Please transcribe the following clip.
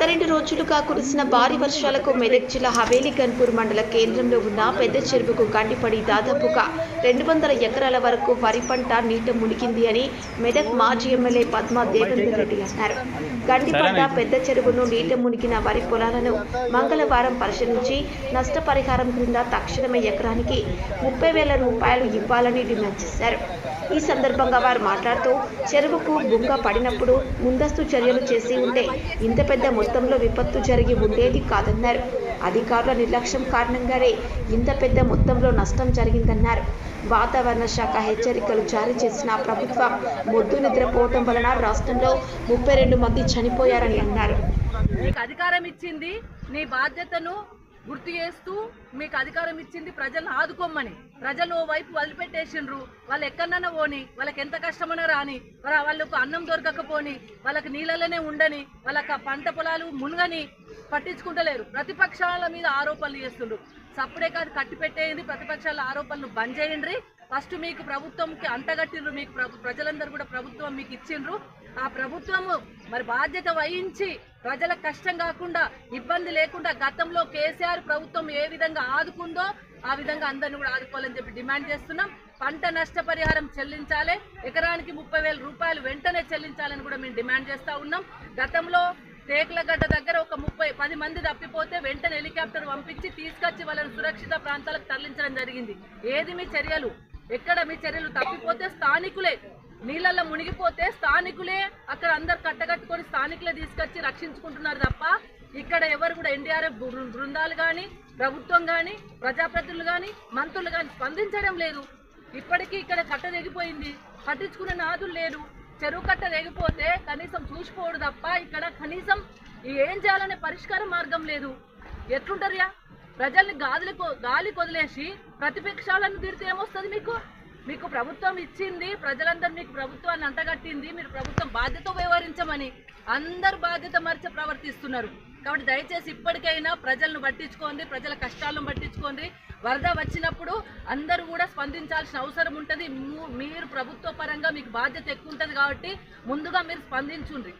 రెండు రోజులుగా కురిసిన భారీ వర్షాలకు మెదక్ జిల్లా హవేలీ గన్పూర్ మండల కేంద్రంలో ఉన్న పెద్ద చెరువుకు గండిపడి దాదాపుగా రెండు వందల ఎకరాల వరకు వరి పంట నీట మునిగింది అని మెదక్ మాజీ ఎమ్మెల్యే పద్మా దేవేందర్ రెడ్డి అన్నారు. గండిపడ్డ పెద్ద చెరువును నీట మునిగిన వరి పొలాలను మంగళవారం పరిశీలించి నష్టపరిహారం క్రింద తక్షణమే ఎకరానికి ముప్పై వేల రూపాయలు ఇవ్వాలని డిమాండ్ చేశారు. ఈ సందర్భంగా వారు మాట్లాడుతూ చెరువుకు బుంగ పడినప్పుడు ముందస్తు చర్యలు చేసి ఉంటే ఇంత పెద్ద మొత్తంలో విపత్తు జరిగి ఉండేది కాదన్నారు. అధికారుల నిర్లక్ష్యం కారణంగానే ఇంత పెద్ద మొత్తంలో నష్టం జరిగిందన్నారు. వాతావరణ శాఖ హెచ్చరికలు జారీ చేసిన ప్రభుత్వం మొద్దు నిద్రపోవటం వలన రాష్ట్రంలో ముప్పై రెండు మంది చనిపోయారని అన్నారు. మీకు అధికారం ఇచ్చింది నీ బాధ్యతను గుర్తు చేస్తూ మీకు అధికారం ఇచ్చింది ప్రజలను ఆదుకోమని. ప్రజలు ఓ వైపు వదిలిపెట్టేసిండ్రు. వాళ్ళు ఎక్కడన్నా పోని వాళ్ళకి ఎంత కష్టమైనా రాని వాళ్ళ వాళ్ళకు అన్నం దొరకకపోని వాళ్ళకి నీళ్ళలోనే ఉండని వాళ్ళకి పంట పొలాలు మునగని పట్టించుకుంటలేరు. ప్రతిపక్షాల మీద ఆరోపణలు చేస్తుండ్రు. సప్పుడే కాదు కట్టి పెట్టేయండి ప్రతిపక్షాల ఆరోపణలు బంద్ చేయండి ఫస్ట్ మీకు ప్రభుత్వంకి అంటగట్టిండ్రు మీకు ప్రజలందరూ కూడా ప్రభుత్వం మీకు ఇచ్చిండ్రు. ఆ ప్రభుత్వము మరి బాధ్యత వహించి ప్రజల కష్టం కాకుండా ఇబ్బంది లేకుండా గతంలో కేసీఆర్ ప్రభుత్వం ఏ విధంగా ఆదుకుందో ఆ విధంగా అందరిని కూడా ఆదుకోవాలని చెప్పి డిమాండ్ చేస్తున్నాం. పంట నష్టపరిహారం చెల్లించాలి. ఎకరానికి ముప్పై వేల రూపాయలు వెంటనే చెల్లించాలని కూడా మేము డిమాండ్ చేస్తూ ఉన్నాం. గతంలో టేకులగడ్డ దగ్గర ఒక ముప్పై పది మంది తప్పిపోతే వెంటనే హెలికాప్టర్ పంపించి తీసుకొచ్చి వాళ్ళని సురక్షిత ప్రాంతాలకు తరలించడం జరిగింది. ఏది మీ చర్యలు? ఎక్కడ మీ చర్యలు? తప్పిపోతే స్థానికులే నీళ్ళల్లో మునిగిపోతే స్థానికులే అక్కడ అందరు కట్టగట్టుకొని స్థానికులే తీసుకొచ్చి రక్షించుకుంటున్నారు తప్ప ఇక్కడ ఎవరు కూడా ఎన్డీఆర్ఎఫ్ బృందాలు కానీ ప్రభుత్వం కానీ ప్రజాప్రతినిధులు కానీ మంత్రులు కానీ స్పందించడం లేదు. ఇప్పటికీ ఇక్కడ కట్ట తెగిపోయింది. పట్టించుకునే నాదులు లేరు. చెరువు కట్ట తెగిపోతే కనీసం చూసిపోడు తప్ప ఇక్కడ కనీసం ఏం చేయాలనే పరిష్కార మార్గం లేదు. ఎట్లుంటారుయా ప్రజల్ని గాదులు గాలి కొదిలేసి ప్రతిపక్షాలను తీరితే ఏమొస్తుంది మీకు? మీకు ప్రభుత్వం ఇచ్చింది ప్రజలందరూ మీకు ప్రభుత్వాన్ని అంటగట్టింది మీరు ప్రభుత్వం బాధ్యత వ్యవహరించమని అందరు బాధ్యత మరిచి ప్రవర్తిస్తున్నారు. కాబట్టి దయచేసి ఇప్పటికైనా ప్రజలను పట్టించుకోండి ప్రజల కష్టాలను పట్టించుకోండి. వరద వచ్చినప్పుడు అందరూ కూడా స్పందించాల్సిన అవసరం ఉంటుంది. మీరు ప్రభుత్వ పరంగా మీకు బాధ్యత ఎక్కువ ఉంటుంది కాబట్టి ముందుగా మీరు స్పందించుండ్రి.